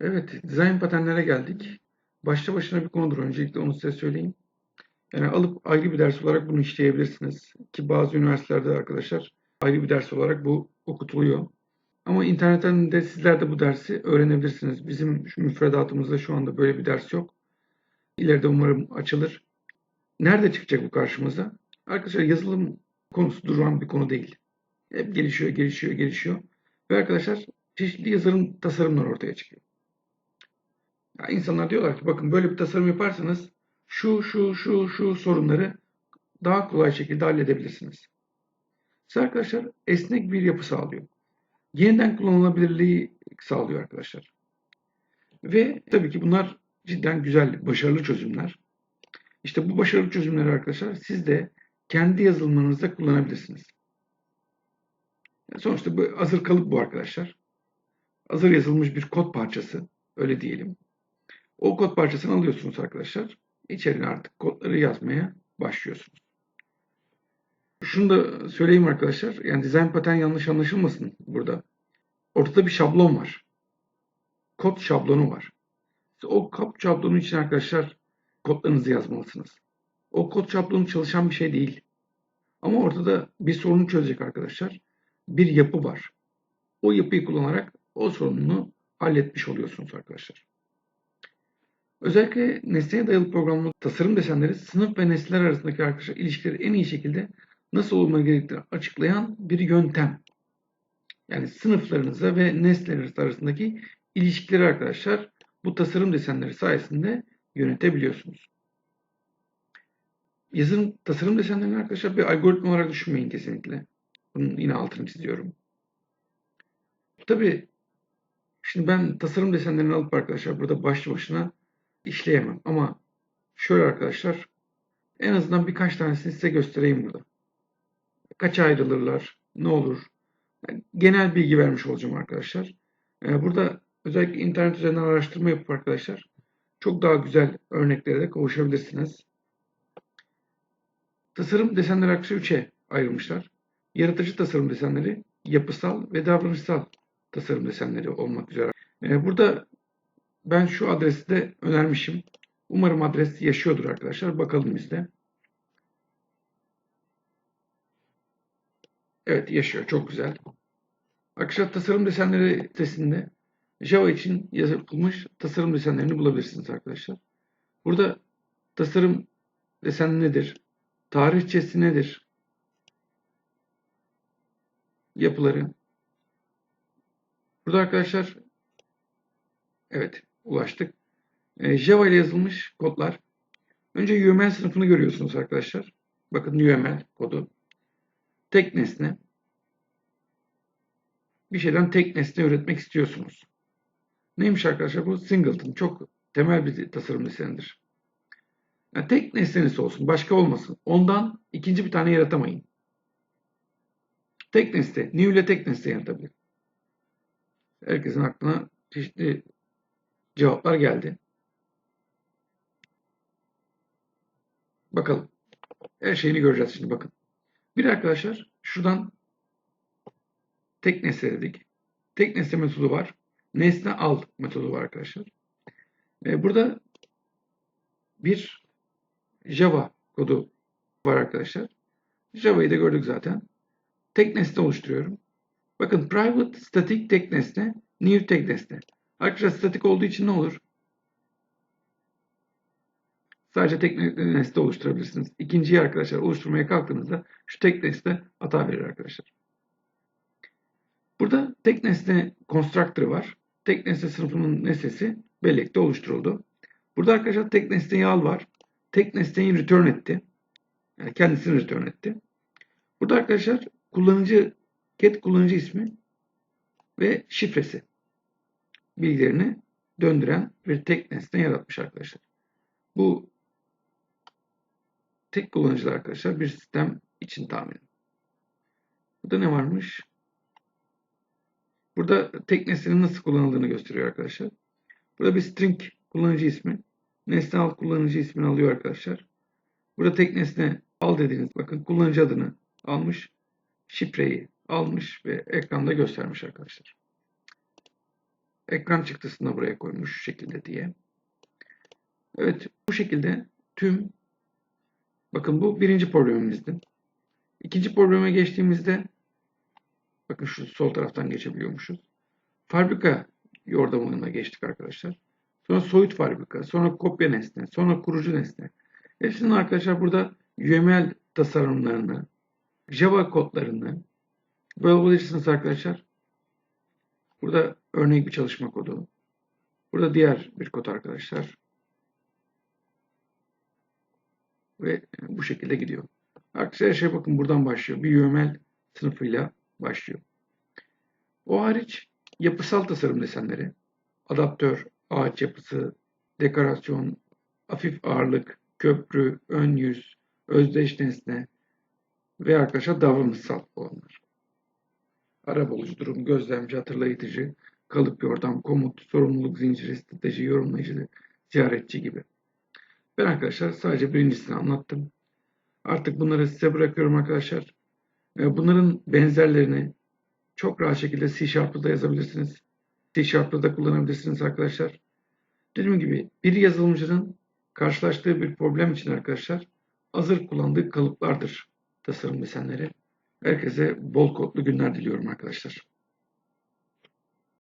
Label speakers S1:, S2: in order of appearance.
S1: Evet, dizayn paternlere geldik. Başlı başına bir konudur. Öncelikle onu size söyleyeyim. Yani alıp ayrı bir ders olarak bunu işleyebilirsiniz. Ki bazı üniversitelerde arkadaşlar ayrı bir ders olarak bu okutuluyor. Ama internetten de sizler de bu dersi öğrenebilirsiniz. Bizim şu müfredatımızda şu anda böyle bir ders yok. İleride umarım açılır. Nerede çıkacak bu karşımıza? Arkadaşlar yazılım konusu duran bir konu değil. Hep gelişiyor, gelişiyor, gelişiyor. Ve arkadaşlar çeşitli yazılım tasarımlar ortaya çıkıyor. Ya insanlar diyorlar ki bakın böyle bir tasarım yaparsanız şu şu şu şu sorunları daha kolay şekilde halledebilirsiniz. Size arkadaşlar esnek bir yapı sağlıyor. Yeniden kullanılabilirliği sağlıyor arkadaşlar. Ve tabii ki bunlar cidden güzel, başarılı çözümler. İşte bu başarılı çözümleri arkadaşlar siz de kendi yazılımlarınızda kullanabilirsiniz. Sonuçta bu hazır kalıp bu arkadaşlar. Hazır yazılmış bir kod parçası. Öyle diyelim. O kod parçasını alıyorsunuz arkadaşlar. İçerine artık kodları yazmaya başlıyorsunuz. Şunu da söyleyeyim arkadaşlar. Yani design pattern yanlış anlaşılmasın burada. Ortada bir şablon var. Kod şablonu var. O kod şablonu için arkadaşlar kodlarınızı yazmalısınız. O kod şablonu çalışan bir şey değil. Ama ortada bir sorunu çözecek arkadaşlar. Bir yapı var. O yapıyı kullanarak o sorununu halletmiş oluyorsunuz arkadaşlar. Özellikle nesneye dayalı programlı tasarım desenleri sınıf ve nesneler arasındaki arkadaşlar ilişkileri en iyi şekilde nasıl olması gerektiğini açıklayan bir yöntem. Yani sınıflarınıza ve nesneleriniz arasındaki ilişkileri arkadaşlar bu tasarım desenleri sayesinde yönetebiliyorsunuz. Yazılım tasarım desenlerini arkadaşlar bir algoritma olarak düşünmeyin kesinlikle. Bunun yine altını çiziyorum. Tabii şimdi ben tasarım desenlerini alıp arkadaşlar burada başlı başına işleyemem. Ama şöyle arkadaşlar en azından birkaç tanesini size göstereyim burada. Kaç ayrılırlar, ne olur. Genel bilgi vermiş olacağım arkadaşlar. Ee, burada özellikle internet üzerinden araştırma yapıp arkadaşlar çok daha güzel örneklere de kavuşabilirsiniz. Tasarım desenleri arkadaşlar 3'e ayrılmışlar. Yaratıcı tasarım desenleri, yapısal ve davranışsal tasarım desenleri olmak üzere. Ee, burada ben şu adresi de önermişim. Umarım adres yaşıyordur arkadaşlar. Bakalım biz de. Evet yaşıyor. Çok güzel. Arkadaşlar tasarım desenleri sitesinde Java için yapılmış tasarım desenlerini bulabilirsiniz arkadaşlar. Burada tasarım desen nedir? Tarihçesi nedir? Yapıları. Burada arkadaşlar evet ulaştık. E, Java ile yazılmış kodlar. Önce UML sınıfını görüyorsunuz arkadaşlar. Bakın UML kodu. Tek nesne. Bir şeyden tek nesne üretmek istiyorsunuz. Neymiş arkadaşlar bu? Singleton. Çok temel bir tasarım desenidir. Yani tek nesneniz olsun. Başka olmasın. Ondan ikinci bir tane yaratamayın. Tek nesne. New ile tek nesne yaratabilir. Herkesin aklına çeşitli cevaplar geldi. Bakalım. Her şeyini göreceğiz şimdi bakın. Bir arkadaşlar şuradan tek nesne dedik. Tek nesne metodu var. Nesne al metodu var arkadaşlar. Ve burada bir Java kodu var arkadaşlar. Java'yı da gördük zaten. Tek nesne oluşturuyorum. Bakın private static tek nesne, new tek nesne. Arkadaşlar statik olduğu için ne olur? Sadece tek nesne oluşturabilirsiniz. İkinciyi arkadaşlar oluşturmaya kalktığınızda şu tek nesne hata verir arkadaşlar. Burada tek nesne constructor var. Tek nesne sınıfının nesnesi bellekte oluşturuldu. Burada arkadaşlar tek nesneyi al var. Tek nesneyi return etti. Yani kendisini return etti. Burada arkadaşlar kullanıcı get kullanıcı ismi ve şifresi bilgilerini döndüren bir tek nesne yaratmış arkadaşlar. Bu tek kullanıcılar arkadaşlar bir sistem için tahmin. Burada ne varmış? Burada tek nesnenin nasıl kullanıldığını gösteriyor arkadaşlar. Burada bir string kullanıcı ismi. Nesne al kullanıcı ismini alıyor arkadaşlar. Burada tek nesne al dediğiniz bakın kullanıcı adını almış. Şifreyi almış ve ekranda göstermiş arkadaşlar. Ekran çıktısını buraya koymuş şu şekilde diye. Evet bu şekilde tüm bakın bu birinci problemimizdi. İkinci probleme geçtiğimizde bakın şu sol taraftan geçebiliyormuşuz. Fabrika yordamına geçtik arkadaşlar. Sonra soyut fabrika, sonra kopya nesne, sonra kurucu nesne. Hepsinin arkadaşlar burada UML tasarımlarını, Java kodlarını bulabilirsiniz arkadaşlar. Burada örnek bir çalışma kodu. Burada diğer bir kod arkadaşlar. Ve bu şekilde gidiyor. Her şey bakın buradan başlıyor. Bir UML sınıfıyla başlıyor. O hariç yapısal tasarım desenleri, adaptör, ağaç yapısı, dekorasyon, hafif ağırlık, köprü, ön yüz, özdeş nesne ve arkadaşlar davranışsal olanlar. Arabulucu durum, gözlemci, hatırlatıcı, kalıp yordam, komut, sorumluluk zinciri, strateji, yorumlayıcı, ziyaretçi gibi. Ben arkadaşlar sadece birincisini anlattım. Artık bunları size bırakıyorum arkadaşlar. Ee, Bunların benzerlerini çok rahat şekilde C Sharp'ta da yazabilirsiniz. C Sharp'ta da kullanabilirsiniz arkadaşlar. Dediğim gibi bir yazılımcının karşılaştığı bir problem için arkadaşlar hazır kullandığı kalıplardır tasarım desenleri. Herkese bol kodlu günler diliyorum arkadaşlar.